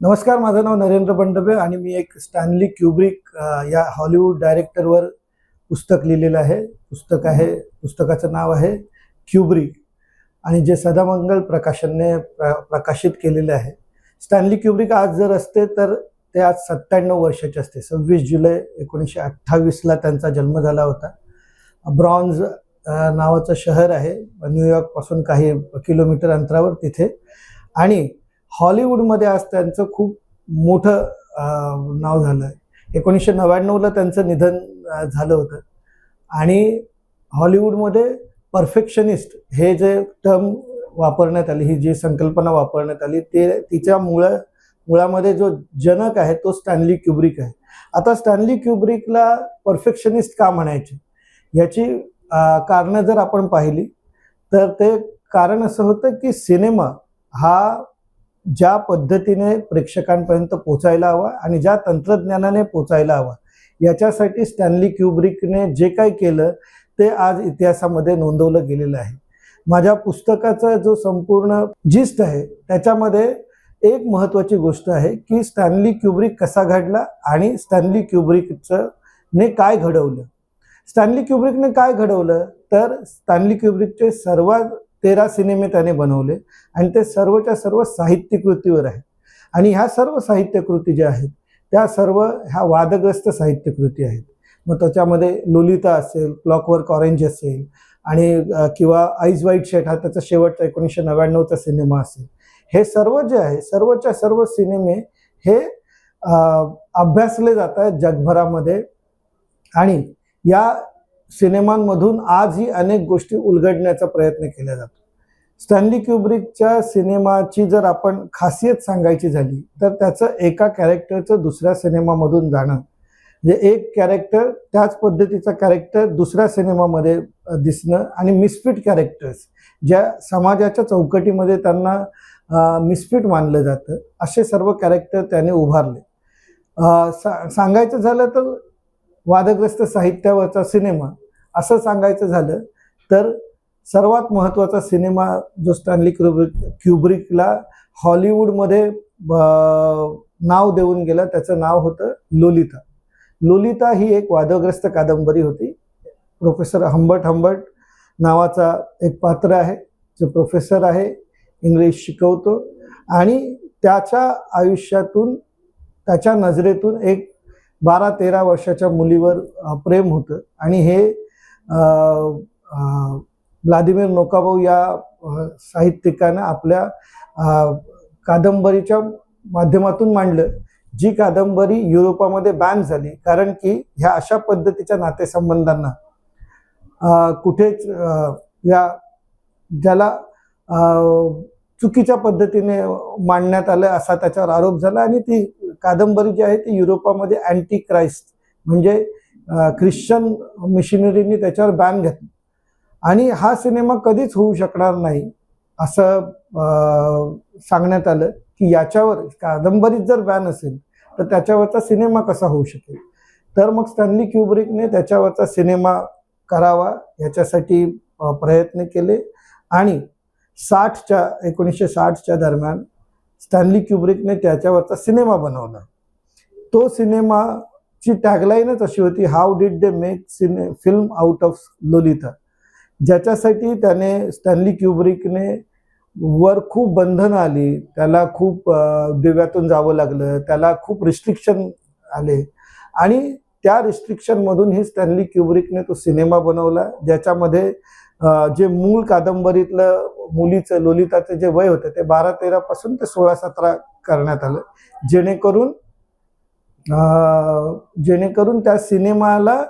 नमस्कार माझं नाव नरेंद्र बंडबे आणि मी एक स्टॅनली क्युब्रिक या हॉलिवूड डायरेक्टरवर पुस्तक लिहिलेलं आहे. पुस्तक आहे पुस्तकाचं नाव आहे क्युब्रिक. आणि जे सदामंगल प्रकाशनने प्र प्रकाशित केलेलं आहे. स्टॅनली क्युब्रिक आज जर असते तर ते आज सत्त्याण्णव वर्षाचे असते. सव्वीस जुलै एकोणीसशे अठ्ठावीसला त्यांचा जन्म झाला होता. ब्रॉन्झ नावाचं शहर आहे. न्यूयॉर्कपासून काही किलोमीटर अंतरावर तिथे. आणि हॉलिवूडमध्ये आज त्यांचं खूप मोठं नाव झालं आहे. एकोणीसशे नव्याण्णवला त्यांचं निधन झालं होतं. आणि हॉलिवूडमध्ये परफेक्शनिस्ट हे जे टर्म वापरण्यात आली ही जी संकल्पना वापरण्यात आली ते तिच्या मुळ मुळामध्ये जो जनक आहे तो स्टॅनली क्युब्रिक आहे. आता स्टॅनली क्युब्रिकला परफेक्शनिस्ट का म्हणायचे? याची कारणं जर आपण पाहिली तर ते कारण असं होतं की सिनेमा हा ज्या पद्धतीने प्रेक्षकांपर्यंत पोचायला हवा आणि ज्या तंत्रज्ञानाने पोचायला हवा याच्यासाठी स्टॅनली क्युब्रिकने जे काही केलं ते आज इतिहासामध्ये नोंदवलं गेलेलं आहे. माझ्या पुस्तकाचा जो संपूर्ण जिस्ट आहे त्याच्यामध्ये एक महत्त्वाची गोष्ट आहे की स्टॅनली क्युब्रिक कसा घडला आणि स्टॅनली क्युब्रिकचं ने काय घडवलं. स्टॅनली क्युब्रिकने काय घडवलं? तर स्टॅनली क्युब्रिकचे सर्वात तेरा सिनेमे त्याने बनवले. आणि ते सर्वच्या सर्व साहित्यकृतीवर आहेत. आणि ह्या सर्व साहित्यकृती ज्या आहेत त्या सर्व ह्या वादग्रस्त साहित्यकृती आहेत. मग त्याच्यामध्ये लोलिता असेल क्लॉकवर्क ऑरेंज असेल आणि किंवा आईज व्हाईट शेट हा त्याचा शेवटचा एकोणीसशे नव्याण्णवचा सिनेमा असेल. हे सर्व जे आहे सर्वच्या सर्व सिनेमे हे अभ्यासले जात आहेत जगभरामध्ये. आणि या सिनेमांमधून आजही अनेक गोष्टी उलगडण्याचा प्रयत्न केला जातो. स्टॅनली क्युब्रिकच्या सिनेमाची जर आपण खासियत सांगायची झाली तर त्याचं एका कॅरेक्टरचं दुसऱ्या सिनेमामधून जाणं. म्हणजे एक कॅरेक्टर त्याच पद्धतीचा कॅरेक्टर दुसऱ्या सिनेमामध्ये दिसणं आणि मिसफिट कॅरेक्टर्स ज्या समाजाच्या चौकटीमध्ये त्यांना मिसफिट मानलं जातं असे सर्व कॅरेक्टर त्याने उभारले. सा सांगायचं झालं तर वादग्रस्त साहित्यावरचा सिनेमा असं सांगायचं झालं तर सर्वात महत्त्वाचा सिनेमा जो स्टॅनली क्युब्रिक क्युब्रिकला हॉलिवूडमध्ये नाव देऊन गेलं त्याचं नाव होतं लोलिता. लोलिता ही एक वादग्रस्त कादंबरी होती. प्रोफेसर हंबर्ट हंबर्ट नावाचा एक पात्र आहे जो प्रोफेसर आहे इंग्लिश शिकवतो. आणि त्याच्या आयुष्यातून त्याच्या नजरेतून एक बारा तेरा वर्षाच्या मुलीवर प्रेम होतं. आणि हे व्लादिमीर नोकाभाऊ या साहित्यिकानं आपल्या कादंबरीच्या माध्यमातून मांडलं जी कादंबरी युरोपामध्ये बॅन झाली. कारण की ह्या अशा पद्धतीच्या नातेसंबंधांना कुठेच या ज्याला चुकीच्या पद्धतीने मांडण्यात आलं असा त्याच्यावर आरोप झाला. आणि ती कादंबरी जी आहे ती युरोपामध्ये अँटी क्राइस्ट म्हणजे ख्रिश्चन मिशनरीनी त्याच्यावर बॅन घेतलं. आणि हा सिनेमा कधीच होऊ शकणार नाही असं सांगण्यात आलं की याच्यावर कादंबरीत जर बॅन असेल तर त्याच्यावरचा सिनेमा कसा होऊ शकेल? तर मग स्टॅनली क्युब्रिकने त्याच्यावरचा सिनेमा करावा याच्यासाठी प्रयत्न केले. आणि साठच्या एकोणीसशे साठच्या दरम्यान स्टॅनली क्युब्रिकने त्याच्यावरचा सिनेमा बनवला. तो सिनेमा ची टॅगलाईनच अशी होती how did they make cine film out of Lolita ज्याच्यासाठी त्याने स्टॅनली क्युब्रिकने वर खूप बंधनं आली त्याला खूप दिव्यातून जावं लागलं त्याला खूप रिस्ट्रिक्शन आले. आणि त्या रिस्ट्रिक्शनमधून ही स्टॅनली क्युब्रिकने तो सिनेमा बनवला ज्याच्यामध्ये जे मूळ कादंबरीतलं मुलीचं लोलिताचं जे वय होतं ते बारा तेरापासून ते सोळा सतरा करण्यात आलं. जेणेकरून जेणेकरून त्या सिनेमाला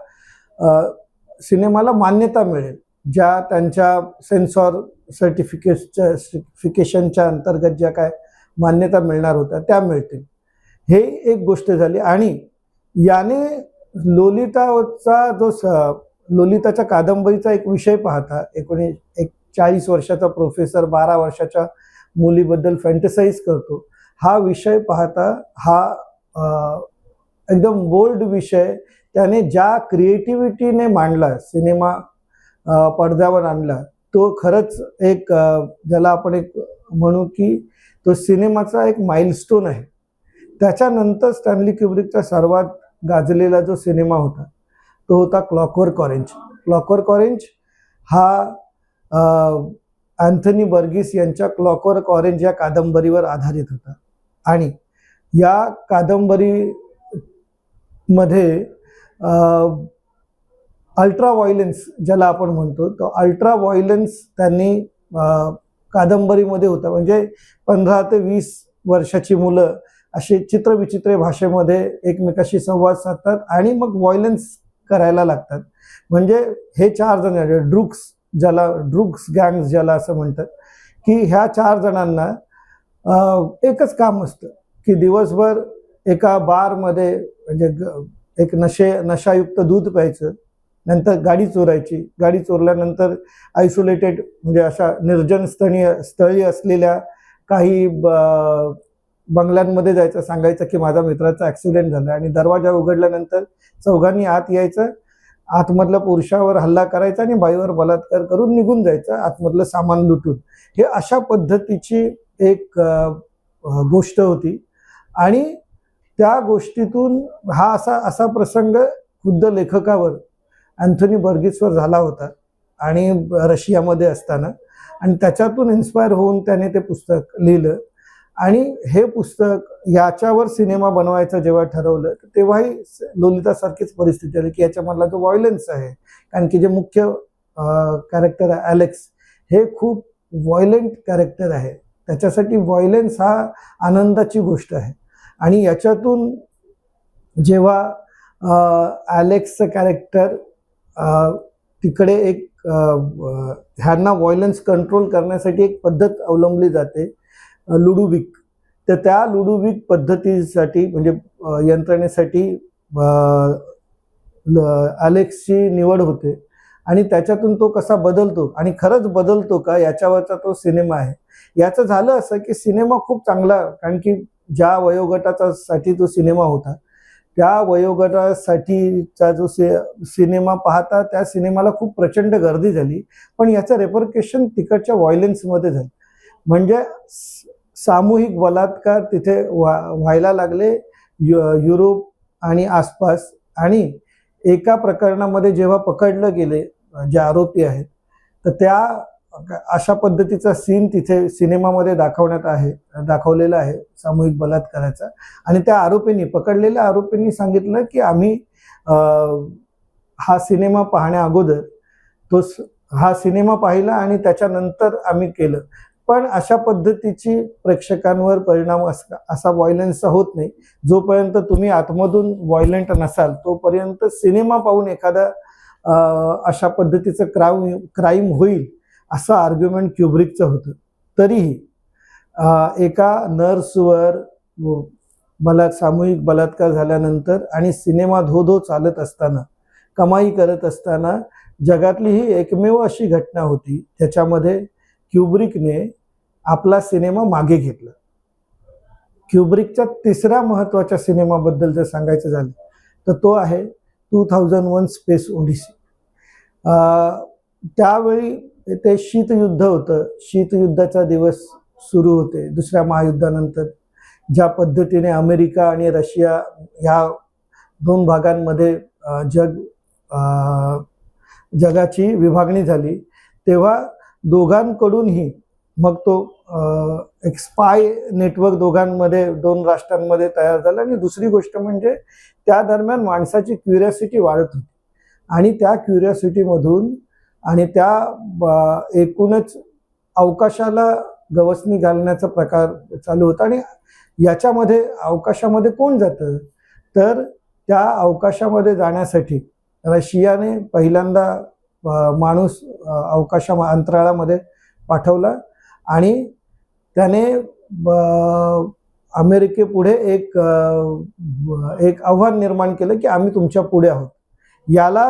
सिनेमाला मान्यता मिळेल ज्या त्यांच्या सेन्सॉर सर्टिफिकेटच्या सर्टिफिकेशनच्या अंतर्गत ज्या काय मान्यता मिळणार होत्या त्या मिळतील. हे एक गोष्ट झाली. आणि याने लोलिताचा जो स लोलिताच्या कादंबरीचा एक विषय पाहता एकोणीस एक चाळीस वर्षाचा प्रोफेसर बारा वर्षाच्या मुलीबद्दल फॅन्टसाईज करतो. हा विषय पाहता हा एकदम बोल्ड विषय. त्याने ज्या क्रिएटिव्हिटीने मांडला सिनेमा पडद्यावर आणला तो खरंच एक ज्याला आपण एक म्हणू की तो सिनेमाचा एक माइलस्टोन आहे. त्याच्यानंतर स्टॅनली क्युब्रिकचा सर्वात गाजलेला जो सिनेमा होता तो होता क्लॉकवर्क ऑरेंज क्लॉकवर्क ऑरेंज हा अँथनी बर्गिस यांच्या क्लॉकवर्क ऑरेंज या कादंबरीवर आधारित होता. आणि या कादंबरी मध्ये अल्ट्रा व्हायलन्स ज्याला आपण म्हणतो तो अल्ट्रा व्हायलन्स त्यांनी कादंबरीमध्ये होता. म्हणजे पंधरा ते वीस वर्षाची मुलं अशी चित्रविचित्र भाषेमध्ये एकमेकाशी संवाद साधतात आणि मग व्हायलन्स करायला लागतात. म्हणजे हे चार जण म्हणजे ड्रुक्स ज्याला ड्रुक्स गँग्स ज्याला असं म्हणतात की ह्या चार जणांना एकच काम असतं की दिवसभर एका बारमध्ये म्हणजे ग- एक नशे नशायुक्त दूध प्यायचं नंतर गाडी चोरायची. गाडी चोरल्यानंतर आयसोलेटेड म्हणजे अशा निर्जन स्थळी स्थळी असलेल्या काही ब- बंगल्यांमध्ये जायचं सांगायचं की माझा मित्राचा ॲक्सिडेंट झाला आणि दरवाजा उघडल्यानंतर चौघांनी आत यायचं. आतमधल्या पुरुषावर हल्ला करायचा आणि बाईवर बलात्कार करून निघून जायचं आतमधलं सामान लुटून. हे अशा पद्धतीची एक गोष्ट होती. आणि त्या गोष्टीतून हा असा असा प्रसंग खुद्द लेखकावर अँथोनी बर्गिसवर झाला होता आणि रशियामध्ये असताना. आणि त्याच्यातून इन्स्पायर होऊन त्याने ते पुस्तक लिहिलं. आणि हे पुस्तक याच्यावर सिनेमा बनवायचं जेव्हा ठरवलं तेव्हाही लोलितासारखीच परिस्थिती आली की याच्यामधला जो व्हायलन्स आहे कारण की जे मुख्य कॅरेक्टर आहे ॲलेक्स हे खूप व्हायलंट कॅरेक्टर आहे. त्याच्यासाठी व्हायलन्स हा आनंदाची गोष्ट आहे. आणि याच्यातून जेव्हा ॲलेक्सचं कॅरेक्टर तिकडे एक ह्यांना व्हायलन्स कंट्रोल करण्यासाठी एक पद्धत अवलंबली जाते लुडुबिक तर त्या लुडुबिक पद्धतीसाठी म्हणजे यंत्रणेसाठी ल- ॲलेक्सची निवड होते. आणि त्याच्यातून तो कसा बदलतो आणि खरंच बदलतो का याच्यावरचा तो सिनेमा आहे. याचं झालं असं की सिनेमा खूप चांगला कारण की ज्या वयोगटाचा साठी तो सिनेमा होता त्या वयोगटासाठीचा जो सि सिनेमा पाहता त्या सिनेमाला खूप प्रचंड गर्दी झाली. पण याचं रेपरकेशन तिकडच्या व्हायलेन्समध्ये झालं. म्हणजे स- सामूहिक बलात्कार तिथे व्हा व्हायला लागले. यु युरोप आणि आसपास आणि एका प्रकरणामध्ये जेव्हा पकडलं गेले जे आरोपी आहेत तर त्या अशा पद्धतीचा सीन तिथे सिनेमामध्ये दाखवण्यात आहे दाखवलेला आहे सामूहिक बलात्काराचा. आणि त्या आरोपींनी पकडलेल्या आरोपींनी सांगितलं की आम्ही हा सिनेमा पाहण्या अगोदर तो स- हा सिनेमा पाहिला आणि त्याच्यानंतर आम्ही केलं. पण अशा पद्धतीची प्रेक्षकांवर परिणाम अस- असा व्हायलन्सचा होत नाही. जोपर्यंत तुम्ही आतमधून व्हायलंट नसाल तोपर्यंत सिनेमा पाहून एखादा अशा पद्धतीचं क्राईम क्राईम होईल. असं आर्ग्युमेंट क्युब्रिकचं होतं. तरीही एका नर्सवर बला सामूहिक बलात्कार झाल्यानंतर आणि सिनेमा धो धो चालत असताना कमाई करत असताना जगातली ही एकमेव अशी घटना होती त्याच्यामध्ये क्युब्रिकने आपला सिनेमा मागे घेतला. क्युब्रिकच्या तिसऱ्या महत्त्वाच्या सिनेमाबद्दल जर सांगायचं झालं तर तो आहे two thousand one Space Odyssey त्यावेळी ते शीतयुद्ध होतं. शीतयुद्धाचा दिवस सुरू होते. दुसऱ्या महायुद्धानंतर ज्या पद्धतीने अमेरिका आणि रशिया ह्या दोन भागांमध्ये जग जगाची विभागणी झाली तेव्हा दोघांकडूनही मग तो एक स्पाय नेटवर्क दोघांमध्ये दोन राष्ट्रांमध्ये तयार झाला आणि दुसरी गोष्ट म्हणजे त्या दरम्यान माणसाची क्युरियासिटी वाढत होती. आणि त्या क्युरियासिटीमधून आणि त्या ब- एकूणच अवकाशाला गवसणी घालण्याचा प्रकार चालू होता आणि याच्यामध्ये अवकाशामध्ये कोण जातं? तर त्या अवकाशामध्ये जाण्यासाठी रशियाने पहिल्यांदा माणूस अवकाशा अंतराळामध्ये पाठवला आणि त्याने अमेरिकेपुढे एक एक आव्हान निर्माण केलं की आम्ही तुमच्यापुढे आहोत. याला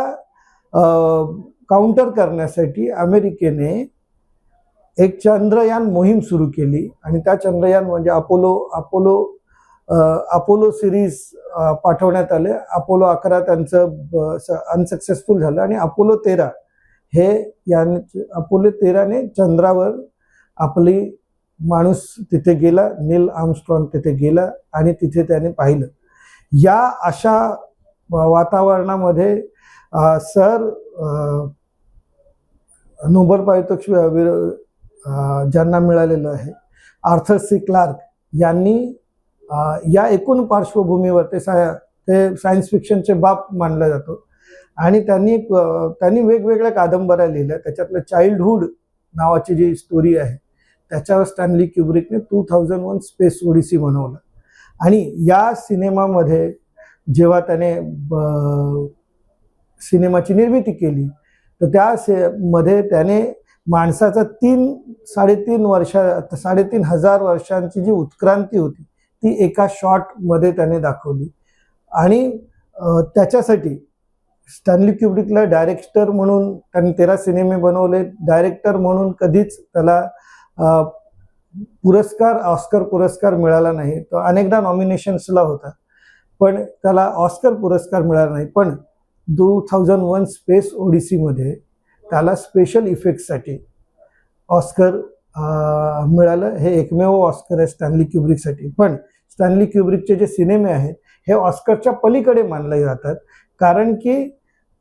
काउंटर करण्यासाठी अमेरिकेने एक चंद्रयान मोहीम सुरू केली आणि त्या चंद्रयान म्हणजे अपोलो अपोलो अपोलो सिरीज पाठवण्यात आले. अपोलो अकरा त्यांचं अनसक्सेसफुल झालं आणि अपोलो तेरा हे याने अपोलो तेराने चंद्रावर आपली माणूस तिथे गेला नील आर्मस्ट्रॉंग तिथे गेला आणि तिथे त्याने पाहिलं. या अशा वातावरणामध्ये सर नोबल पारितोषिक ज्यांना मिळालेलं आहे. Arthur C. क्लार्क यांनी या एकूण पार्श्वभूमीवर ते साय ते सायन्स फिक्शनचे बाप मानला जातो. आणि त्यांनी त्यांनी वेगवेगळ्या कादंबऱ्या लिहिल्या. त्याच्यातलं चाइल्डहुड नावाची जी स्टोरी आहे त्याच्यावर Stanley क्युब्रिकने two thousand one Space Odyssey बनवलं. आणि या सिनेमामध्ये जेव्हा त्याने ब- सिनेमाची निर्मिती केली तर त्या से मध्ये त्याने माणसाचा तीन साडेतीन वर्षा साडेतीन हजार वर्षांची जी उत्क्रांती होती ती एका शॉटमध्ये त्याने दाखवली. आणि त्याच्यासाठी स्टॅनली क्युब्रिकला डायरेक्टर म्हणून त्यांनी तेरा सिनेमे बनवले. डायरेक्टर म्हणून कधीच त्याला पुरस्कार ऑस्कर पुरस्कार मिळाला नाही. तो अनेकदा नॉमिनेशन्सला होता. पण त्याला ऑस्कर पुरस्कार मिळाला नाही. पण टू थाउजंड वन स्पेस ओडिसीमध्ये त्याला स्पेशल इफेक्टसाठी ऑस्कर मिळालं. हे एकमेव ऑस्कर आहे स्टॅनली क्युब्रिकसाठी पण स्टॅनली क्युब्रिकचे जे सिनेमे आहेत हे ऑस्करच्या पलीकडे मानले जातात. कारण की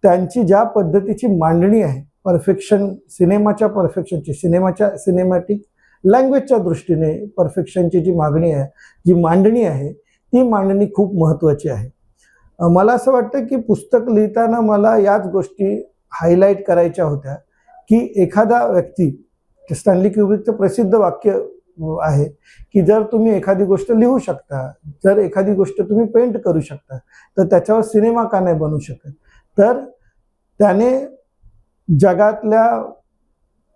त्यांची ज्या पद्धतीची मांडणी आहे परफेक्शन सिनेमाच्या परफेक्शनची सिनेमाच्या सिनेमॅटिक लँग्वेजच्या दृष्टीने परफेक्शनची जी मागणी आहे जी मांडणी आहे ती मांडणी खूप महत्त्वाची आहे. मला असं वाटतं की पुस्तक लिहिताना मला याच गोष्टी हायलाईट करायच्या होत्या की एखादा व्यक्ती स्टॅनली क्युबिकचं प्रसिद्ध वाक्य आहे की जर तुम्ही एखादी गोष्ट लिहू शकता जर एखादी गोष्ट तुम्ही पेंट करू शकता तर त्याच्यावर सिनेमा का नाही बनू शकत? तर त्याने जगातल्या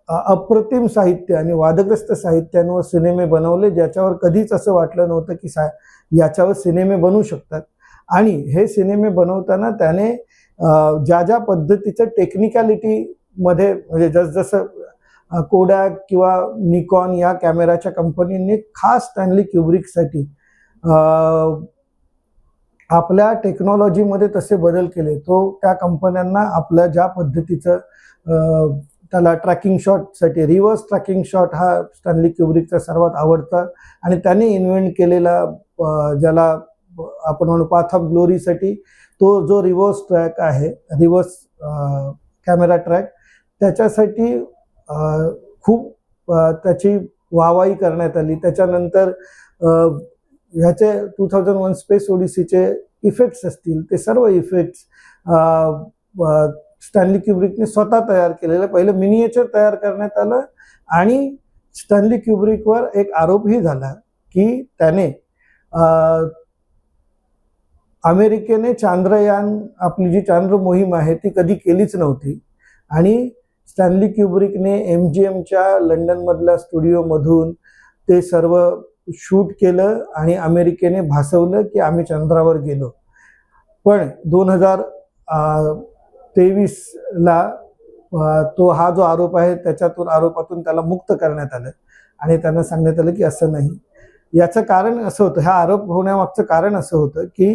अप्रतिम साहित्य आणि वादग्रस्त साहित्यांवर सिनेमे बनवले ज्याच्यावर कधीच असं वाटलं नव्हतं की सा याच्यावर सिनेमे बनू शकतात. आणि हे सिनेमे बनवताना त्याने ज्या ज्या पद्धतीचं टेक्निकॅलिटीमध्ये म्हणजे जसजसं कोडॅक किंवा निकॉन या कॅमेराच्या कंपनीने खास स्टॅनली क्युब्रिकसाठी आपल्या टेक्नॉलॉजीमध्ये तसे बदल केले. तो त्या कंपन्यांना आपल्या ज्या पद्धतीचं त्याला ट्रॅकिंग शॉटसाठी रिव्हर्स ट्रॅकिंग शॉट हा स्टॅनली क्युब्रिकचा सर्वात आवडता आणि त्याने इन्व्हेंट केलेला ज्याला आपण म्हणू पाथ ऑफ ग्लोरीसाठी तो जो रिव्हर्स ट्रॅक आहे रिव्हर्स कॅमेरा ट्रॅक त्याच्यासाठी खूप त्याची वाहवाही करण्यात आली. त्याच्यानंतर ह्याचे टू थाउजंड वन स्पेस ओडिसीचे इफेक्ट्स असतील ते सर्व इफेक्ट्स स्टॅनली क्युब्रिकने स्वतः तयार केलेलं. पहिलं मिनिएचर तयार करण्यात आलं आणि स्टॅनली क्युब्रिकवर एक आरोपही झाला की त्याने अमेरिकेने चांद्रयान आपली जी चांद्र मोहीम आहे ती कधी केलीच नव्हती. आणि स्टॅनली क्युब्रिकने एम जी एमच्या लंडनमधल्या स्टुडिओमधून ते सर्व शूट केलं आणि अमेरिकेने भासवलं की आम्ही चंद्रावर गेलो. पण दोन हजार तेवीसला तो हा जो आरोप आहे त्याच्यातून आरोपातून त्याला मुक्त करण्यात आलं. आणि त्यांना सांगण्यात आलं की असं नाही. याचं कारण असं होतं हा आरोप होण्यामागचं कारण असं होतं की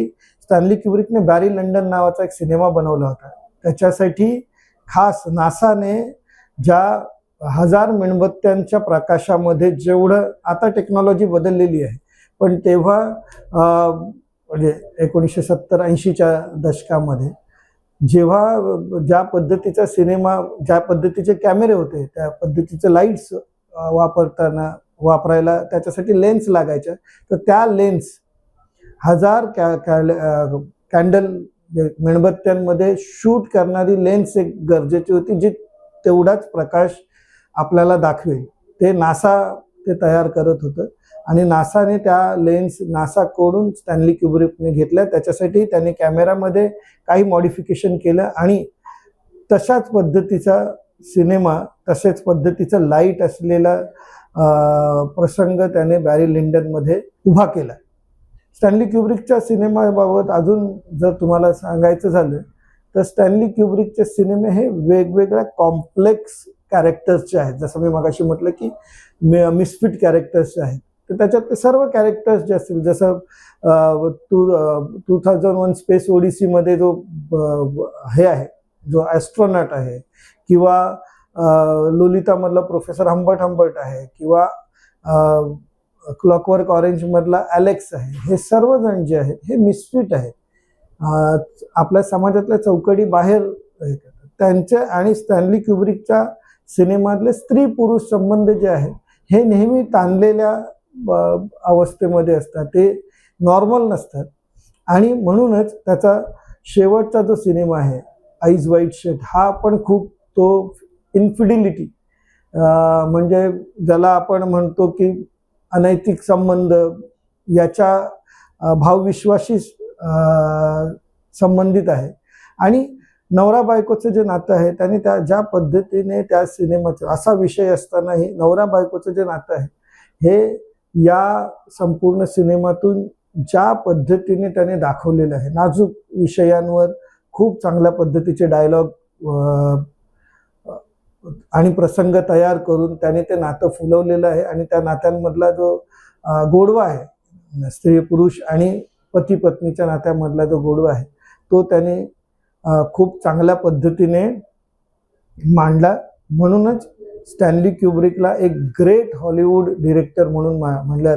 स्टॅनली क्युब्रिकने बॅरी लंडन नावाचा एक सिनेमा बनवला होता. त्याच्यासाठी खास नासाने ज्या हजार मेणबत्त्यांच्या प्रकाशामध्ये जेवढं आता टेक्नॉलॉजी बदललेली आहे पण तेव्हा म्हणजे एकोणीसशे सत्तर ऐंशीच्या दशकामध्ये जेव्हा ज्या पद्धतीचा सिनेमा ज्या पद्धतीचे कॅमेरे होते त्या पद्धतीचे लाईट्स वापरताना वापरायला त्याच्यासाठी लेन्स लागायच्या. तर त्या लेन्स हजार कॅ कॅल कॅन्डल मेणबत्त्यांमध्ये शूट करणारी लेन्स एक गरजेची होती जी तेवढाच प्रकाश आपल्याला दाखवेल. ते नासा ते तयार करत होतं आणि नासाने त्या लेन्स नासाकडून स्टॅनली क्युब्रिकने घेतल्या. त्याच्यासाठी त्याने कॅमेरामध्ये काही मॉडिफिकेशन केलं आणि तशाच पद्धतीचा सिनेमा तसेच पद्धतीचं लाइट असलेला प्रसंग त्याने बॅरी लिंडनमध्ये उभा केला. स्टॅनली क्युब्रिकच्या सिनेमाबाबत अजून जर तुम्हाला सांगायचं झालं तर स्टॅनली क्युब्रिकचे सिनेमे हे वेगवेगळ्या कॉम्प्लेक्स कॅरेक्टर्सचे आहेत. जसं मी मगाशी म्हटलं की मिसफिट कॅरेक्टर्सचे आहेत. तर त्याच्यात ते सर्व कॅरेक्टर्स जे असतील जसं two two thousand one Space ओडिसीमध्ये जो हे आहे जो ॲस्ट्रॉनॉट आहे किंवा लोलितामधला प्रोफेसर हंबर्ट हंबर्ट आहे किंवा क्लॉकवर्क ऑरेंजमधला अलेक्स ॲलेक्स आहे. हे सर्वजण जे आहेत हे मिसफिट आहेत. आपल्या समाजातल्या चौकडी बाहेर हे करतात. त्यांचे आणि स्टॅनली क्युब्रिकच्या सिनेमातले स्त्री पुरुष संबंध जे आहेत हे नेहमी ताणलेल्या ब- अवस्थेमध्ये असतात. ते नॉर्मल नसतात. आणि म्हणूनच त्याचा शेवटचा जो सिनेमा आहे आईज वाईट शेट हा पण खूप तो इन्फिडिलिटी म्हणजे ज्याला आपण म्हणतो की अनैतिक संबंध याच्या भावविश्वाशी संबंधित आहे. आणि नवरा बायकोचं जे नातं आहे त्याने त्या ज्या पद्धतीने त्या सिनेमाचं असा विषय असतानाही नवरा बायकोचं जे नातं आहे हे या संपूर्ण सिनेमातून ज्या पद्धतीने त्याने दाखवलेलं आहे नाजूक विषयांवर खूप चांगल्या पद्धतीचे डायलॉग आणि प्रसंग तयार करून त्याने ते नातं फुलवलेलं आहे आणि त्या नात्यांमधला जो गोडवा आहे स्त्री पुरुष आणि पती पत्नीच्या नात्यामधला जो गोडवा आहे तो त्याने खूप चांगल्या पद्धतीने मांडला. म्हणूनच स्टॅनली क्युब्रिकला एक ग्रेट हॉलिवूड डिरेक्टर म्हणून मा- म्हणलं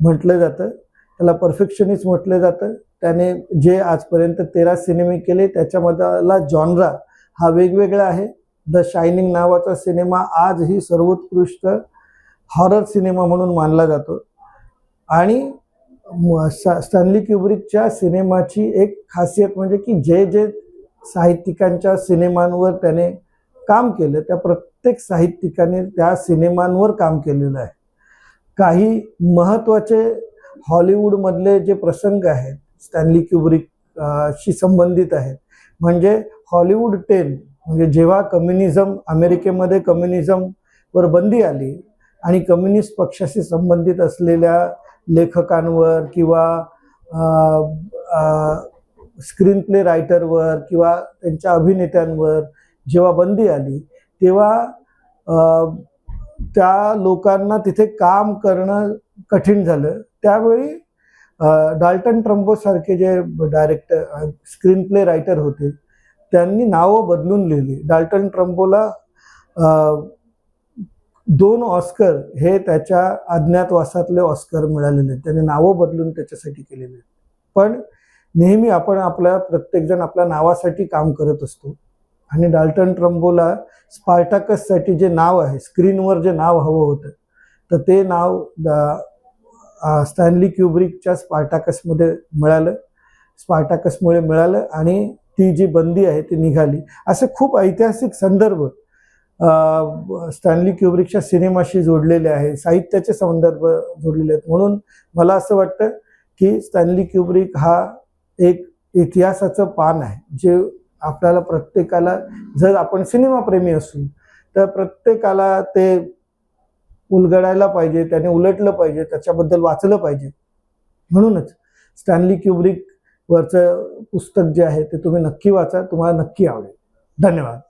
म्हटलं जातं. त्याला परफेक्शनिस्ट म्हटलं जातं. त्याने जे आजपर्यंत तेरा सिनेमे केले त्याच्यामधला जॉनरा हा वेगवेगळा आहे. द शायनिंग नावाचा सिनेमा आजही सर्वोत्कृष्ट हॉरर सिनेमा म्हणून मानला जातो. आणि स्टॅनली क्युब्रिकच्या सिनेमाची एक खासियत म्हणजे की जे जे साहित्यिकांच्या सिनेमांवर त्याने काम केलं त्या प्रत्येक साहित्यिकाने त्या सिनेमांवर काम केलेलं आहे. काही महत्त्वाचे हॉलिवूडमधले जे प्रसंग आहेत स्टॅनली क्युब्रिक शी संबंधित आहेत म्हणजे हॉलिवूड टेन म्हणजे जेव्हा कम्युनिझम अमेरिकेमध्ये कम्युनिझमवर बंदी आली आणि कम्युनिस्ट पक्षाशी संबंधित असलेल्या लेखकांवर किंवा स्क्रीन प्ले रायटरवर किंवा त्यांच्या अभिनेत्यांवर जेव्हा बंदी आली तेव्हा त्या लोकांना तिथे काम करणं कठीण झालं. त्यावेळी डाल्टन ट्रम्बोसारखे जे डायरेक्टर स्क्रीन प्ले रायटर होते त्यांनी नावं बदलून लिहिली. डाल्टन ट्रम्पोला दोन ऑस्कर हे त्याच्या अज्ञातवासातले ऑस्कर मिळालेले आहेत. त्याने नावं बदलून त्याच्यासाठी केलेले आहेत. पण नेहमी आपण आपल्या प्रत्येकजण आपल्या नावासाठी काम करत असतो. आणि डाल्टन ट्रम्बोला स्पार्टाकससाठी जे नाव आहे स्क्रीनवर जे नाव हवं होतं तर ते नाव द- स्टॅनली क्युब्रिकच्या स्पार्टाकसमध्ये मिळालं. स्पार्टाकसमुळे मिळालं आणि ती जी बंदी आहे ती निघाली. असे खूप ऐतिहासिक संदर्भ स्टॅनली क्युब्रिकच्या सिनेमाशी जोडलेले आहे साहित्याचे संदर्भ जोडलेले आहेत. म्हणून मला असं वाटतं की स्टॅनली क्युब्रिक हा एक इतिहासाचं पान आहे. जे आपल्याला प्रत्येकाला जर आपण सिनेमाप्रेमी असू तर प्रत्येकाला ते उलगडायला पाहिजे त्याने उलटलं पाहिजे त्याच्याबद्दल वाचलं पाहिजे. म्हणूनच स्टॅनली क्युब्रिक वरचं पुस्तक जे आहे ते तुम्ही नक्की वाचा तुम्हाला नक्की आवडेल. धन्यवाद.